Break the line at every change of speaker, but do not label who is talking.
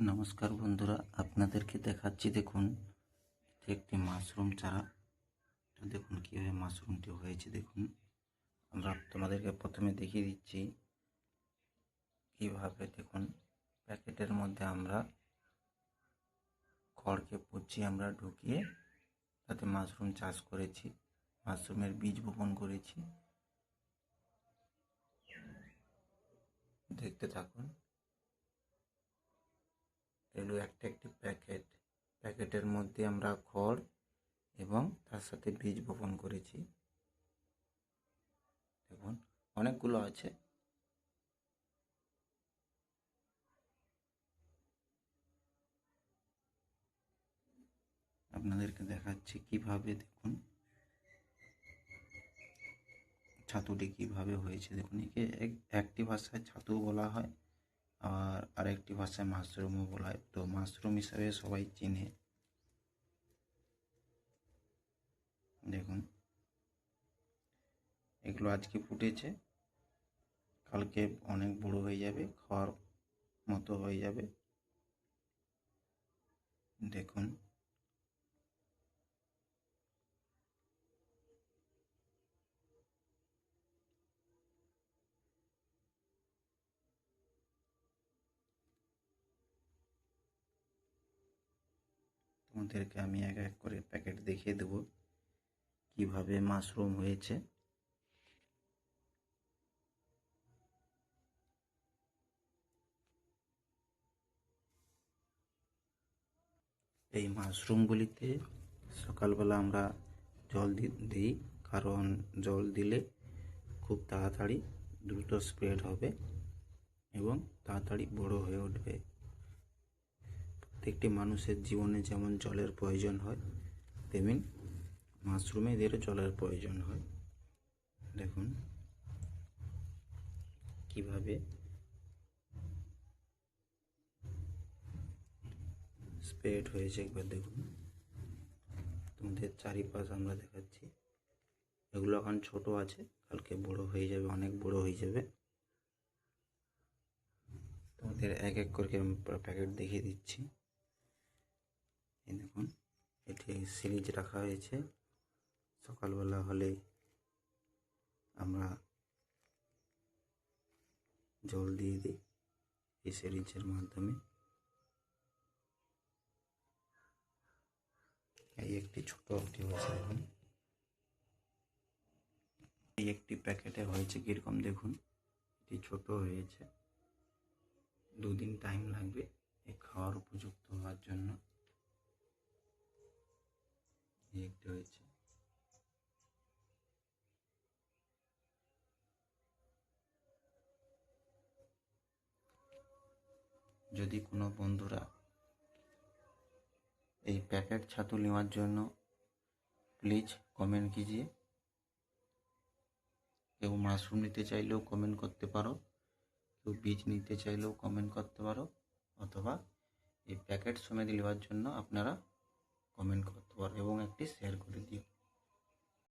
নমস্কার বন্ধুরা, আপনাদেরকে দেখাচ্ছি দেখুন একটি মাশরুম চারা। দেখুন কীভাবে মাশরুমটি হয়েছে, দেখুন। আমরা তোমাদেরকে প্রথমে দেখিয়ে দিচ্ছি কীভাবে, দেখুন, প্যাকেটের মধ্যে আমরা খড়কে পচিয়ে আমরা ঢুকিয়ে তাতে মাশরুম চাষ করেছি, মাশরুমের বীজ বপন করেছি। দেখতে থাকুন। এগুলো একটা একটি প্যাকেট। প্যাকেটের মধ্যে আমরা খড় এবং তার সাথে বীজ বপন করেছি। দেখুন, অনেকগুলো আছে। আপনাদেরকে দেখাচ্ছি কীভাবে, দেখুন। ছাতুটি কীভাবে হয়েছে, দেখুন। একে এক- একটি ভাষায় ছাতু বলা হয়। আর আরেকটি ভাষায় মাশরুমও বলা হয়। তো মাশরুম হিসাবে সবাই চেনে। দেখুন। এগুলো আজকে ফুটেছে। কালকে অনেক বড় হয়ে যাবে, খাওয়ার মতো হয়ে যাবে। দেখুন। তোমাদেরকে আমি এক এক করে প্যাকেট দেখিয়ে দেবো কীভাবে মাশরুম হয়েছে। এই মাশরুমগুলিতে সকালবেলা আমরা জল দিই, কারণ জল দিলে খুব তাড়াতাড়ি দ্রুত স্প্রেড হবে এবং তাড়াতাড়ি বড় হয়ে উঠবে। প্রত্যেকটি মানুষের জীবনে যেমন জলের প্রয়োজন হয়, তেমনি মাশরুমেদেরও জলের প্রয়োজন হয়। দেখুন কীভাবে স্প্রেড হয়েছে একবার দেখুন। তোমাদের চারিপাশ আমরা দেখাচ্ছি। এগুলো এখন ছোট আছে, কালকে বড় হয়ে যাবে, অনেক বড় হয়ে যাবে। তোমাদের এক এক করে আমি প্যাকেট দেখিয়ে দিচ্ছি। দেখুন, এটি সিরিজ রাখা হয়েছে। সকালবেলা হলে আমরা জল দিয়ে দিই এই সিরিজের মাধ্যমে। এই একটি ছোট একটি হয়েছে, দেখুন। এই একটি প্যাকেটে হয়েছে কীরকম, দেখুন। এটি ছোট হয়েছে। দুদিন টাইম লাগবে এই খাওয়ার উপযুক্ত হওয়ার জন্য। একটি হয়েছে। যদি কোনো বন্ধুরা এই প্যাকেট ছাতু নেওয়ার জন্য প্লিজ কমেন্ট কিজিয়ে কেউ মাশরুম নিতে চাইলেও কমেন্ট করতে পারো, কেউ বীজ নিতে চাইলেও কমেন্ট করতে পারো, অথবা এই প্যাকেট সমেত নেওয়ার জন্য আপনারা কমেন্ট করতে পারো এবং একটি শেয়ার করে দিও